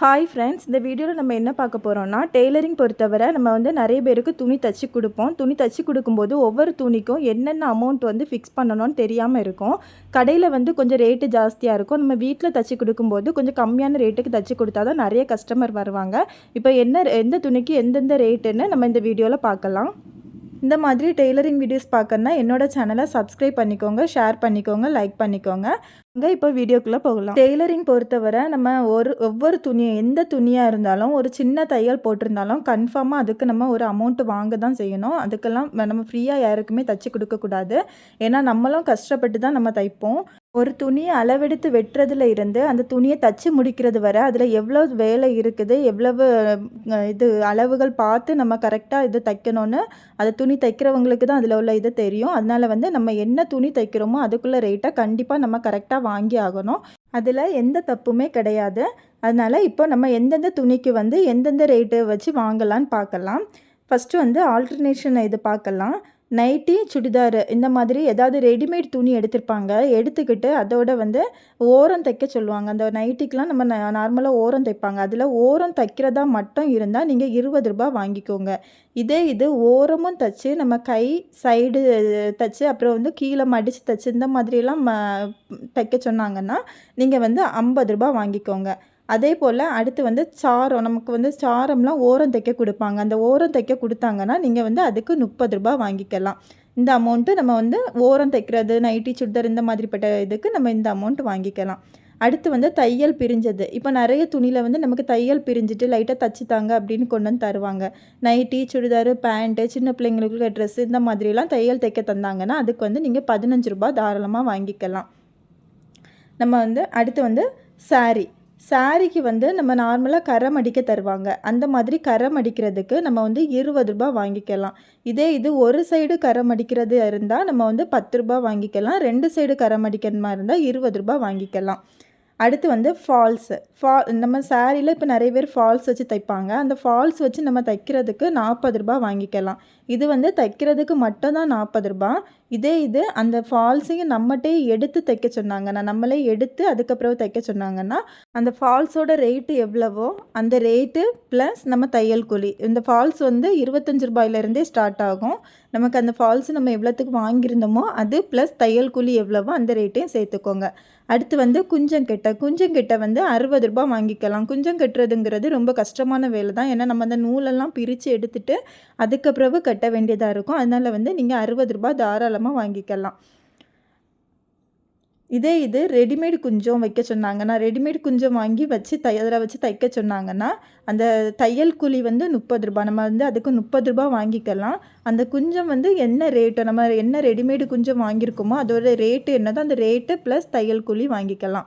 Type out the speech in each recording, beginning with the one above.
Hi friends இந்த வீடியோவில் நம்ம என்ன பார்க்க போகிறோம்னா டெய்லரிங் பொறுத்தவரை நம்ம வந்து நிறைய பேருக்கு துணி தச்சு கொடுப்போம். துணி தச்சு கொடுக்கும்போது ஒவ்வொரு துணிக்கும் என்னென்ன அமௌண்ட் வந்து ஃபிக்ஸ் பண்ணணும்னு தெரியாமல் இருக்கும். கடையில் வந்து கொஞ்சம் ரேட்டு ஜாஸ்தியாக இருக்கும். நம்ம வீட்டில் தச்சு கொடுக்கும்போது கொஞ்சம் கம்மியான ரேட்டுக்கு தச்சு கொடுத்தா தான் நிறைய கஸ்டமர் வருவாங்க. இப்போ என்ன எந்த துணிக்கு எந்தெந்த ரேட்டுன்னு நம்ம இந்த வீடியோவில் பார்க்கலாம். இந்த மாதிரி டெய்லரிங் வீடியோஸ் பார்க்கணுன்னா என்னோட சேனலை சப்ஸ்கிரைப் பண்ணிக்கோங்க ஷேர் பண்ணிக்கோங்க லைக் பண்ணிக்கோங்க. அங்கே இப்போ வீடியோக்குள்ளே போகலாம். டெய்லரிங் பொறுத்தவரை நம்ம ஒரு ஒவ்வொரு துணியை எந்த துணியாக இருந்தாலும் ஒரு சின்ன தையல் போட்டிருந்தாலும் கன்ஃபார்மாக அதுக்கு நம்ம ஒரு அமௌண்ட்டு வாங்க தான் செய்யணும். அதுக்கெல்லாம் நம்ம ஃப்ரீயாக யாருக்குமே தச்சு கொடுக்கக்கூடாது. ஏன்னா நம்மளும் கஷ்டப்பட்டு தான் நம்ம தைப்போம். ஒரு துணியை அளவெடுத்து வெட்டுறதுல இருந்து அந்த துணியை தச்சு முடிக்கிறது வரை அதில் எவ்வளோ வேலை இருக்குது எவ்வளவு இது அளவுகள் பார்த்து நம்ம கரெக்டாக இது தைக்கணும்னு அது துணி தைக்கிறவங்களுக்கு தான் அதில் உள்ள இது தெரியும். அதனால் வந்து நம்ம என்ன துணி தைக்கிறோமோ அதுக்குள்ள ரேட்டை கண்டிப்பாக நம்ம கரெக்டாக வாங்கி ஆகணும். அதில் எந்த தப்புமே கிடையாது. அதனால் இப்போ நம்ம எந்தெந்த துணிக்கு வந்து எந்தெந்த ரேட்டு வச்சு வாங்கலான்னு பார்க்கலாம். ஃபஸ்ட்டு வந்து ஆல்டர்னேஷனை இது பார்க்கலாம். நைட்டி சுடிதார் இந்த மாதிரி ஏதாவது ரெடிமேட் துணி எடுத்திருப்பாங்க. எடுத்துக்கிட்டு அதோட வந்து ஓரம் தைக்க சொல்லுவாங்க. அந்த நைட்டிக்கெலாம் நம்ம நார்மலாக ஓரம் தைப்பாங்க. அதில் ஓரம் தைக்கிறதா மட்டும் இருந்தால் நீங்கள் இருபது ரூபா வாங்கிக்கோங்க. இதே இது ஓரமும் தைச்சி நம்ம கை சைடு தைச்சி அப்புறம் வந்து கீழே மடித்து தைச்சி இந்த மாதிரிலாம் ம தைக்க சொன்னாங்கன்னா நீங்கள் வந்து ஐம்பது ரூபா வாங்கிக்கோங்க. அதே போல் அடுத்து வந்து சாரம் நமக்கு வந்து சாரம்லாம் ஓரம் தைக்க கொடுப்பாங்க. அந்த ஓரம் தைக்க கொடுத்தாங்கன்னா நீங்கள் வந்து அதுக்கு முப்பது ரூபா வாங்கிக்கலாம். இந்த அமௌண்ட்டு நம்ம வந்து ஓரம் தைக்கிறது நைட்டி சுடிதார் இந்த மாதிரிப்பட்ட இதுக்கு நம்ம இந்த அமௌண்ட் வாங்கிக்கலாம். அடுத்து வந்து தையல் பிரிஞ்சது. இப்போ நிறைய துணியில் வந்து நமக்கு தையல் பிரிஞ்சுட்டு லைட்டாக தச்சுத்தாங்க அப்படின்னு கொண்டு வந்து தருவாங்க. நைட்டி சுடிதார் பேண்ட்டு சின்ன பிள்ளைங்களுக்கு ட்ரெஸ்ஸு இந்த மாதிரிலாம் தையல் தைக்க தந்தாங்கன்னா அதுக்கு வந்து நீங்கள் பதினஞ்சு ரூபா தாராளமாக வாங்கிக்கலாம். நம்ம வந்து அடுத்து வந்து சாரீ சாரிக்கு வந்து நம்ம நார்மலாக கரம் அடிக்க தருவாங்க. அந்த மாதிரி கரம் அடிக்கிறதுக்கு நம்ம வந்து இருபது ரூபா வாங்கிக்கலாம். இதே இது ஒரு சைடு கரம் அடிக்கிறது இருந்தால் நம்ம வந்து பத்து ரூபா வாங்கிக்கலாம். ரெண்டு சைடு கரம் அடிக்கிற மாதிரி இருந்தால் இருபது ரூபா வாங்கிக்கலாம். அடுத்து வந்து ஃபால்ஸு ஃபா நம்ம சாரியில் இப்போ நிறைய பேர் ஃபால்ஸ் வச்சு தைப்பாங்க. அந்த ஃபால்ஸ் வச்சு நம்ம தைக்கிறதுக்கு நாற்பது ரூபா வாங்கிக்கலாம். இது வந்து தைக்கிறதுக்கு மட்டும்தான் நாற்பது ரூபா இதே இது அந்த ஃபால்ஸையும் நம்மகிட்டே எடுத்து தைக்க சொன்னாங்கன்னா நம்மளே எடுத்து அதுக்கப்புறம் தைக்க சொன்னாங்கன்னா அந்த ஃபால்ஸோட ரேட்டு எவ்வளவோ அந்த ரேட்டு ப்ளஸ் நம்ம தையல் கூலி. இந்த ஃபால்ஸ் வந்து இருபத்தஞ்சி ரூபாயிலேருந்தே ஸ்டார்ட் ஆகும். நமக்கு அந்த ஃபால்ஸ் நம்ம எவ்வளோத்துக்கு வாங்கியிருந்தோமோ அது ப்ளஸ் தையல் கூலி எவ்வளவோ அந்த ரேட்டையும் சேர்த்துக்கோங்க. அடுத்து வந்து குஞ்சங்கிட்ட குஞ்சங்கிட்ட வந்து அறுபது ரூபா வாங்கிக்கலாம். குஞ்சம் கட்டுறதுங்கிறது ரொம்ப கஷ்டமான வேலை தான். ஏன்னா நம்ம அந்த நூலெல்லாம் பிரித்து எடுத்துகிட்டு அதுக்கப்புறவு கட்ட வேண்டியதாக இருக்கும். அதனால் வந்து நீங்கள் அறுபது ரூபா தாராளமாக வாங்கிக்கலாம். இதே இது ரெடிமேட் குஞ்சம் வைக்க சொன்னாங்கன்னா ரெடிமேட் குஞ்சம் வாங்கி வச்சு தை அதில் வச்சு தைக்க சொன்னாங்கன்னா அந்த தையல் கூலி வந்து முப்பது ரூபா நம்ம வந்து அதுக்கு முப்பது ரூபா வாங்கிக்கலாம். அந்த குஞ்சம் வந்து என்ன ரேட்டு நம்ம என்ன ரெடிமேடு குஞ்சம் வாங்கியிருக்கோமோ அதோட ரேட்டு என்னதோ அந்த ரேட்டு ப்ளஸ் தையல் கூலி வாங்கிக்கலாம்.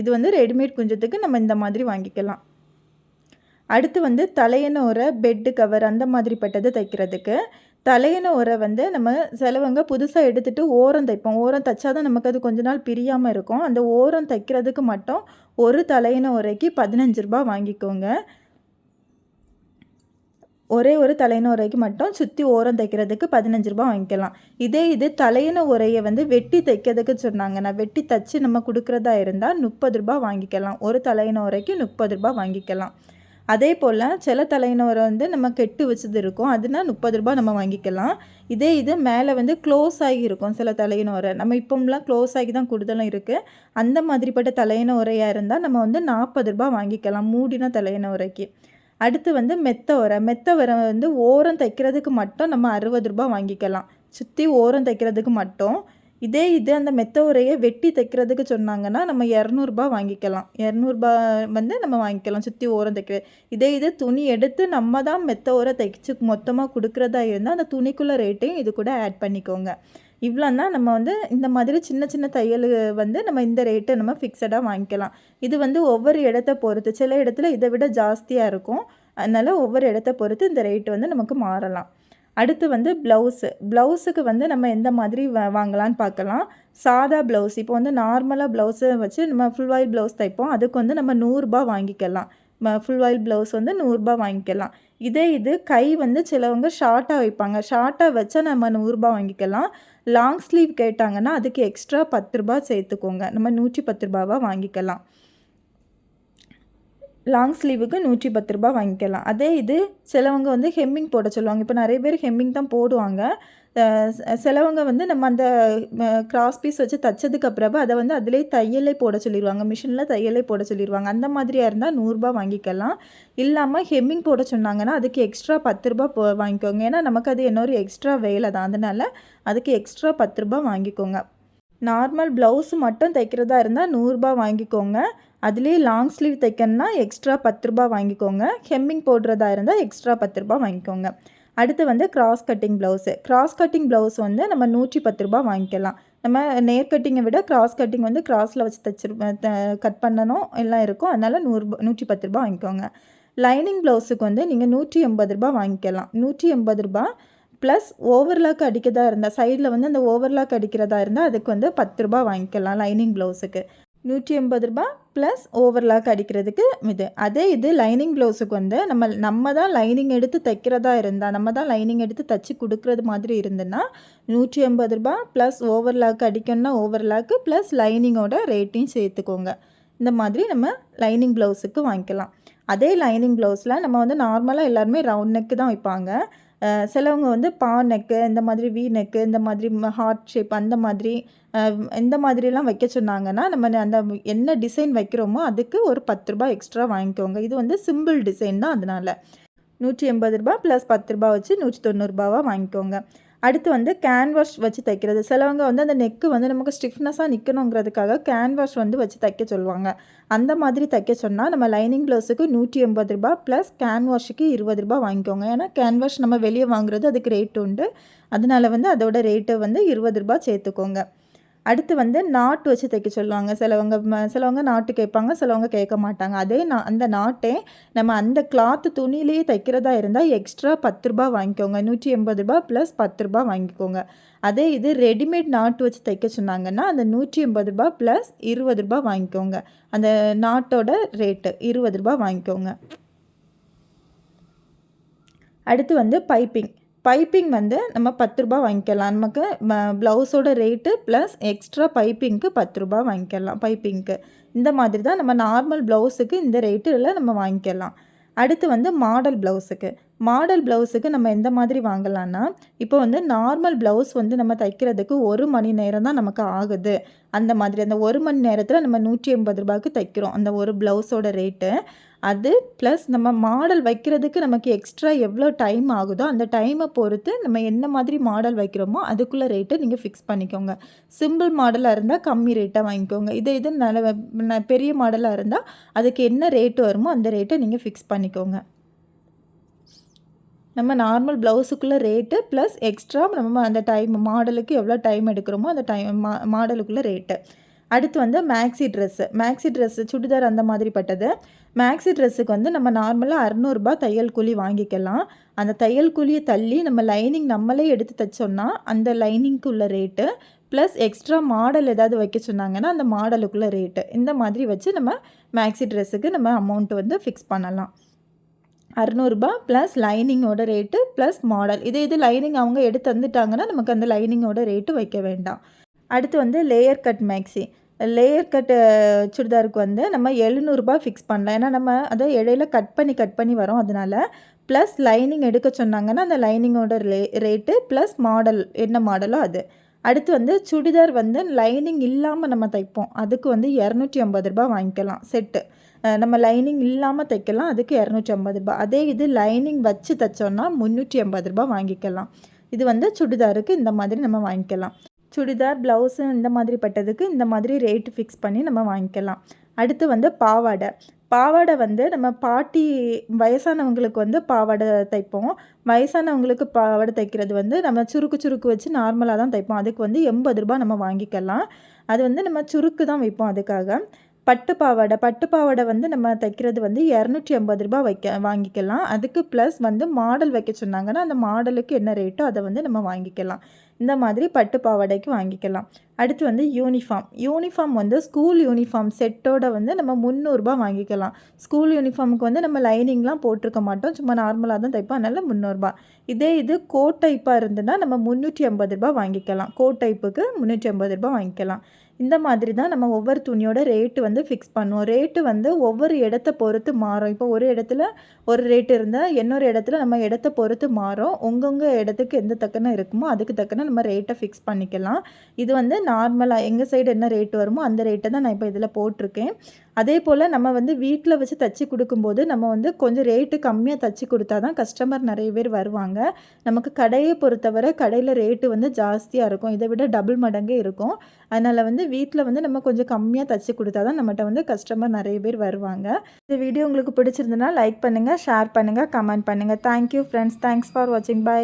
இது வந்து ரெடிமேட் குஞ்சத்துக்கு நம்ம இந்த மாதிரி வாங்கிக்கலாம். அடுத்து வந்து தலையனோர பெட்டு கவர் அந்த மாதிரிப்பட்டது தைக்கிறதுக்கு. தலையின உரை வந்து நம்ம சிலவங்க புதுசாக எடுத்துகிட்டு ஓரம் தைப்போம். ஓரம் தைச்சா தான் நமக்கு அது கொஞ்ச நாள் பிரியாமல் இருக்கும். அந்த ஓரம் தைக்கிறதுக்கு மட்டும் ஒரு தலையின உரைக்கு பதினஞ்சு ரூபா வாங்கிக்கோங்க. ஒரே ஒரு தலையின உரைக்கு மட்டும் சுற்றி ஓரம் தைக்கிறதுக்கு பதினஞ்சு ரூபா வாங்கிக்கலாம். இதே இது தலையின உரையை வந்து வெட்டி தைக்கிறதுக்கு சொன்னாங்க. நான் வெட்டி தைச்சி நம்ம கொடுக்குறதா இருந்தால் முப்பது ரூபா வாங்கிக்கலாம். ஒரு தலையின உரைக்கு முப்பது ரூபா வாங்கிக்கலாம். அதே போல் சில தலையினரை வந்து நம்ம கெட்டு வச்சது இருக்கும். அதுனா முப்பது ரூபா நம்ம வாங்கிக்கலாம். இதே இது மேலே வந்து க்ளோஸ் ஆகி இருக்கும் சில தலையின உரை நம்ம இப்போம்லாம் க்ளோஸ் ஆகி தான் கூடுதலும் இருக்குது அந்த மாதிரிப்பட்ட தலையின உரையாக இருந்தால் நம்ம வந்து நாற்பது ரூபா வாங்கிக்கலாம் மூடின தலையின உரைக்கு அடுத்து வந்து மெத்த உரை மெத்த உரை வந்து ஓரம் தைக்கிறதுக்கு மட்டும் நம்ம அறுபது ரூபா வாங்கிக்கலாம். சுற்றி ஓரம் தைக்கிறதுக்கு மட்டும். இதே இது அந்த மெத்த உரையை வெட்டி தைக்கிறதுக்கு சொன்னாங்கன்னா நம்ம இரநூறுபா வாங்கிக்கலாம். இரநூறுபா வந்து நம்ம வாங்கிக்கலாம். சுற்றி ஓரம் தைக்கிற இதே இது துணி எடுத்து நம்ம தான் மெத்த உரை தைச்சு மொத்தமாக கொடுக்குறதா இருந்தால் அந்த துணிக்குள்ளே ரேட்டையும் இது கூட ஆட் பண்ணிக்கோங்க. இவ்வளோன்னா நம்ம வந்து இந்த மாதிரி சின்ன சின்ன தையல் வந்து நம்ம இந்த ரேட்டை நம்ம ஃபிக்ஸடாக வாங்கிக்கலாம். இது வந்து ஒவ்வொரு இடத்த பொறுத்து. சில இடத்துல இதை விட ஜாஸ்தியாக இருக்கும். அதனால் ஒவ்வொரு இடத்த பொறுத்து இந்த ரேட்டு வந்து நமக்கு மாறலாம். அடுத்து வந்து ப்ளவுஸு ப்ளவுஸுக்கு வந்து நம்ம எந்த மாதிரி வாங்கலான்னு பார்க்கலாம். சாதா ப்ளவுஸ் இப்போ வந்து நார்மலாக ப்ளவுஸை வச்சு நம்ம ஃபுல் ஆயில் ப்ளவுஸ் தைப்போம். அதுக்கு வந்து நம்ம நூறுரூபா வாங்கிக்கலாம். ஃபுல் ஆயில் ப்ளவுஸ் வந்து நூறுரூபா வாங்கிக்கலாம். இதே இது கை வந்து சிலவங்க ஷார்ட்டாக வைப்பாங்க. ஷார்ட்டாக வச்சா நம்ம நூறுரூபா வாங்கிக்கலாம். லாங் ஸ்லீவ் கேட்டாங்கன்னா அதுக்கு எக்ஸ்ட்ரா பத்து ரூபா சேர்த்துக்கோங்க. நம்ம நூற்றி பத்து ரூபாவாக வாங்கிக்கலாம். லாங் ஸ்லீவுக்கு நூற்றி பத்து ரூபா வாங்கிக்கலாம். அதே இது சிலவங்க வந்து ஹெம்மிங் போட சொல்லுவாங்க. இப்போ நிறைய பேர் ஹெம்மிங் தான் போடுவாங்க. ச- சிலவங்க வந்து நம்ம அந்த கிராஸ் பீஸ் வச்சு தைச்சதுக்கு அப்புறம் அதை வந்து அதிலே தையலே போட சொல்லிடுவாங்க மிஷினில் தையலே போட சொல்லிடுவாங்க அந்த மாதிரியாக இருந்தால் நூறுரூபா வாங்கிக்கலாம். இல்லாமல் ஹெம்மிங் போட சொன்னாங்கன்னா அதுக்கு எக்ஸ்ட்ரா பத்து ரூபா போ வாங்கிக்கோங்க. ஏன்னா நமக்கு அது இன்னொரு எக்ஸ்ட்ரா வேலை தான். அதனால் அதுக்கு எக்ஸ்ட்ரா பத்து ரூபா வாங்கிக்கோங்க. நார்மல் ப்ளவுஸ் மட்டும் தைக்கிறதா இருந்தால் நூறுரூபா வாங்கிக்கோங்க. அதுலேயே லாங் ஸ்லீவ் தைக்கணும்னா எக்ஸ்ட்ரா பத்து ரூபா வாங்கிக்கோங்க. ஹெம்மிங் போடுறதா இருந்தால் எக்ஸ்ட்ரா பத்து ரூபா வாங்கிக்கோங்க. அடுத்து வந்து cross cutting blouse cross cutting blouse வந்து நம்ம நூற்றி பத்து ரூபா வாங்கிக்கலாம். நம்ம நேர் கட்டிங்கை விட கிராஸ் கட்டிங் வந்து கிராஸில் வச்சு தச்சு கட் பண்ணணும் எல்லாம் இருக்கும். அதனால் நூறு நூற்றி பத்து ரூபா வாங்கிக்கோங்க. லைனிங் ப்ளவுஸுக்கு வந்து நீங்கள் நூற்றி எண்பது ரூபா வாங்கிக்கலாம். நூற்றி எண்பது ரூபா ப்ளஸ் ஓவர்லாக் அடிக்கிறதா இருந்தால் சைடில் வந்து அந்த ஓவர்லாக் அடிக்கிறதா இருந்தால் அதுக்கு வந்து பத்து ரூபா வாங்கிக்கலாம் லைனிங் ப்ளவுஸுக்கு நூற்றி எண்பது ரூபா ப்ளஸ் ஓவர்லாக் அடிக்கிறதுக்கு இது. அதே இது லைனிங் ப்ளவுஸுக்கு வந்து நம்ம நம்ம தான் லைனிங் எடுத்து தைக்கிறதா இருந்தால் நம்ம தான் லைனிங் எடுத்து தைச்சி கொடுக்குறது மாதிரி இருந்துன்னா நூற்றி எண்பது ரூபா ப்ளஸ் ஓவர்லாக் அடிக்கணும்னா ஓவர்லாக்கு ப்ளஸ் லைனிங்கோட ரேட்டையும் சேர்த்துக்கோங்க. இந்த மாதிரி நம்ம லைனிங் ப்ளவுஸுக்கு வாங்கிக்கலாம். அதே லைனிங் ப்ளவுஸில் நம்ம வந்து நார்மலாக எல்லாருமே ரவுண்ட் நெக்கு தான் வைப்பாங்க. சிலவங்க வந்து பா நெக்கு இந்த மாதிரி வி நெக்கு இந்த மாதிரி ஹார்ட் ஷேப் அந்த மாதிரி இந்த மாதிரிலாம் வைக்க சொன்னாங்கன்னா நம்ம அந்த என்ன டிசைன் வைக்கிறோமோ அதுக்கு ஒரு பத்து ரூபாய் எக்ஸ்ட்ரா வாங்கிக்கோங்க. இது வந்து சிம்பிள் டிசைன் தான் அதனால். நூற்றி எண்பது ரூபா ப்ளஸ் பத்து ரூபா வச்சு நூற்றி தொண்ணூறுபாவாக வாங்கிக்கோங்க. அடுத்து வந்து கேன்வாஷ் வச்சு தைக்கிறது. சிலவங்க வந்து அந்த நெக்கு வந்து நமக்கு ஸ்டிஃப்னஸாக நிற்கணுங்கிறதுக்காக கேன்வாஷ் வந்து வச்சு தைக்க சொல்லுவாங்க. அந்த மாதிரி தைக்க சொன்னால் நம்ம லைனிங் ப்ளவுஸுக்கு நூற்றி எண்பது ரூபா ப்ளஸ் கேன்வாஷுக்கு இருபது ரூபா வாங்கிக்கோங்க. ஏன்னா கேன்வாஷ் நம்ம வெளியே வாங்குறது அதுக்கு ரேட் உண்டு. அதனால வந்து அதோட ரேட்டை வந்து இருபது ரூபா சேர்த்துக்கோங்க. அடுத்து வந்து நாட்டு வச்சு தைக்க சொல்லுவாங்க. சிலவங்க சிலவங்க நாட்டு கேட்பாங்க சிலவங்க கேட்க மாட்டாங்க. அதே நா அந்த நாட்டே நம்ம அந்த கிளாத் துணியிலேயே தைக்கிறதா இருந்தால் எக்ஸ்ட்ரா பத்து ரூபா வாங்கிக்கோங்க. நூற்றி எண்பது ரூபா ப்ளஸ் பத்து ரூபா வாங்கிக்கோங்க. அதே இது ரெடிமேட் நாட்டு வச்சு தைக்க சொன்னாங்கன்னா அந்த நூற்றி எண்பது ரூபா ப்ளஸ் இருபது ரூபா வாங்கிக்கோங்க. அந்த நாட்டோட ரேட்டு இருபது ரூபா வாங்கிக்கோங்க. அடுத்து வந்து பைப்பிங் பைப்பிங் வந்து நம்ம பத்து ரூபா வாங்கிக்கலாம். நமக்கு ப்ளவுஸோட ரேட்டு ப்ளஸ் எக்ஸ்ட்ரா பைப்பிங்க்கு பத்து ரூபா வாங்கிக்கலாம் பைப்பிங்க்கு. இந்த மாதிரி தான் நம்ம நார்மல் ப்ளவுஸுக்கு இந்த ரேட்டில் நம்ம வாங்கிக்கலாம். அடுத்து வந்து மாடல் ப்ளவுஸுக்கு. மாடல் ப்ளவுஸுக்கு நம்ம எந்த மாதிரி வாங்கலாம்னா இப்போ வந்து நார்மல் ப்ளவுஸ் வந்து நம்ம தைக்கிறதுக்கு ஒரு மணி நேரம் தான் நமக்கு ஆகுது. அந்த மாதிரி அந்த ஒரு மணி நேரத்தில் நம்ம நூற்றி எண்பது ரூபாய்க்கு தைக்கிறோம். அந்த ஒரு ப்ளவுஸோட ரேட்டு. அது ப்ளஸ் நம்ம மாடல் வைக்கிறதுக்கு நமக்கு எக்ஸ்ட்ரா எவ்வளோ டைம் ஆகுதோ அந்த டைமை பொறுத்து நம்ம என்ன மாதிரி மாடல் வைக்கிறோமோ அதுக்குள்ளே ரேட்டை நீங்கள் ஃபிக்ஸ் பண்ணிக்கோங்க. சிம்பிள் மாடலாக இருந்தால் கம்மி ரேட்டாக வாங்கிக்கோங்க. இதே இது நல்ல பெரிய மாடலாக இருந்தால் அதுக்கு என்ன ரேட்டு வருமோ அந்த ரேட்டை நீங்கள் ஃபிக்ஸ் பண்ணிக்கோங்க. நம்ம நார்மல் ப்ளவுஸுக்குள்ளே ரேட்டு ப்ளஸ் எக்ஸ்ட்ரா நம்ம அந்த டைம் மாடலுக்கு எவ்வளோ டைம் எடுக்கிறோமோ அந்த டைம் மா மாடலுக்குள்ளே ரேட்டு அடுத்து வந்து maxi dress maxi dress churidar அந்த மாதிரி பட்டது. மேக்ஸி ட்ரெஸ்ஸுக்கு வந்து நம்ம நார்மலாக அறநூறுபா தையல் கூலி வாங்கிக்கலாம். அந்த தையல் கூலியை தள்ளி நம்ம லைனிங் நம்மளே எடுத்து தைச்சோம்னா அந்த லைனிங்க்கு உள்ள ரேட்டு ப்ளஸ் எக்ஸ்ட்ரா மாடல் ஏதாவது வைக்க சொன்னாங்கன்னா அந்த மாடலுக்குள்ள ரேட்டு இந்த மாதிரி வச்சு நம்ம மேக்ஸி ட்ரெஸ்ஸுக்கு நம்ம அமௌண்ட் வந்து ஃபிக்ஸ் பண்ணலாம். அறநூறுபா ப்ளஸ் லைனிங்கோட ரேட்டு ப்ளஸ் மாடல் இதே இது லைனிங் அவங்க எடுத்து தந்துட்டாங்கன்னா நமக்கு அந்த லைனிங்கோட ரேட்டு வைக்க வேண்டாம். அடுத்து வந்து layer cut maxi layer cut சுடிதாருக்கு வந்து நம்ம எழுநூறுபா ஃபிக்ஸ் பண்ணலாம். ஏன்னா நம்ம அதை இடையில கட் பண்ணி கட் பண்ணி வரோம் அதனால. ப்ளஸ் லைனிங் எடுக்க சொன்னாங்கன்னா அந்த லைனிங்கோட ரே ரேட்டு ப்ளஸ் மாடல் என்ன மாடலோ அது. அடுத்து வந்து சுடிதார் வந்து லைனிங் இல்லாமல் நம்ம தைப்போம். அதுக்கு வந்து இரநூற்றி ஐம்பது ரூபா வாங்கிக்கலாம் செட்டு நம்ம லைனிங் இல்லாமல் தைக்கலாம். அதுக்கு இரநூற்றி ஐம்பது ரூபா அதே இது லைனிங் வச்சு தைச்சோன்னா முந்நூற்றி ஐம்பது ரூபாய் வாங்கிக்கலாம். இது வந்து சுடிதாருக்கு இந்த மாதிரி நம்ம வாங்கிக்கலாம். சுடிதார் ப்ளவுஸு இந்த மாதிரி பட்டதுக்கு இந்த மாதிரி ரேட்டு ஃபிக்ஸ் பண்ணி நம்ம வாங்கிக்கலாம். அடுத்து வந்து பாவாடை. பாவாடை வந்து நம்ம பாட்டி வயசானவங்களுக்கு வந்து பாவாடை தைப்போம். வயசானவங்களுக்கு பாவாடை தைக்கிறது வந்து நம்ம சுருக்கு சுருக்கு வச்சு நார்மலாக தான் தைப்போம். அதுக்கு வந்து எண்பது ரூபாய் நம்ம வாங்கிக்கலாம். அது வந்து நம்ம சுருக்கு தான் வைப்போம் அதுக்காக. பட்டு பாவாடை பட்டு பாவாடை வந்து நம்ம தைக்கிறது வந்து இரநூற்றி ஐம்பது ரூபாய் வைக்க வாங்கிக்கலாம். அதுக்கு ப்ளஸ் வந்து மாடல் வைக்க சொன்னாங்கன்னா அந்த மாடலுக்கு என்ன ரேட்டோ அதை வந்து நம்ம வாங்கிக்கலாம். இந்த மாதிரி பட்டு பாவாடைக்கு வாங்கிக்கலாம். அடுத்து வந்து யூனிஃபார்ம் யூனிஃபார்ம் வந்து ஸ்கூல் யூனிஃபார்ம் செட்டோட வந்து நம்ம முந்நூறுரூபா வாங்கிக்கலாம். ஸ்கூல் யூனிஃபார்முக்கு வந்து நம்ம லைனிங்லாம் போட்டிருக்க மாட்டோம். சும்மா நார்மலாக தான் தைப்போம். அதனால் முந்நூறுரூபா இதே இது கோட் டைப்பாக இருந்ததுன்னா நம்ம முந்நூற்றி ஐம்பது ரூபா வாங்கிக்கலாம். கோட் டைப்புக்கு முந்நூற்றி ஐம்பது ரூபா வாங்கிக்கலாம். இந்த மாதிரி தான் நம்ம ஒவ்வொரு துணியோட ரேட்டு வந்து ஃபிக்ஸ் பண்ணுவோம். ரேட்டு வந்து ஒவ்வொரு இடத்த பொறுத்து மாறும். இப்போ ஒரு இடத்துல ஒரு ரேட் இருந்தால் இன்னொரு இடத்துல நம்ம இடத்த பொறுத்து மாறும். உங்கவுங்க இடத்துக்கு எந்த தக்கன இருக்குமோ அதுக்கு தக்கன நம்ம ரேட்டை ஃபிக்ஸ் பண்ணிக்கலாம். இது வந்து நார்மலாக எங்கள் சைடு என்ன ரேட் வருமோ அந்த ரேட்டை தான் நான் இப்போ இதில் போட்டிருக்கேன். அதே போல் நம்ம வந்து வீட்டில் வச்சு தச்சு கொடுக்கும்போது நம்ம வந்து கொஞ்சம் ரேட்டு கம்மியாக தச்சு கொடுத்தா தான் கஸ்டமர் நிறைய பேர் வருவாங்க. நமக்கு கடையை பொறுத்தவரை கடையில் ரேட்டு வந்து ஜாஸ்தியாக இருக்கும். இதை விட டபுள் மடங்கே இருக்கும். அதனால் வந்து வீட்டில் வந்து நம்ம கொஞ்சம் கம்மியாக தச்சு கொடுத்தா தான் நம்மகிட்ட வந்து கஸ்டமர் நிறைய பேர் வருவாங்க. இந்த வீடியோ உங்களுக்கு பிடிச்சிருந்தனா லைக் பண்ணுங்கள் ஷேர் பண்ணுங்கள் கமெண்ட் பண்ணுங்கள் thank you friends thanks for வாட்சிங் பை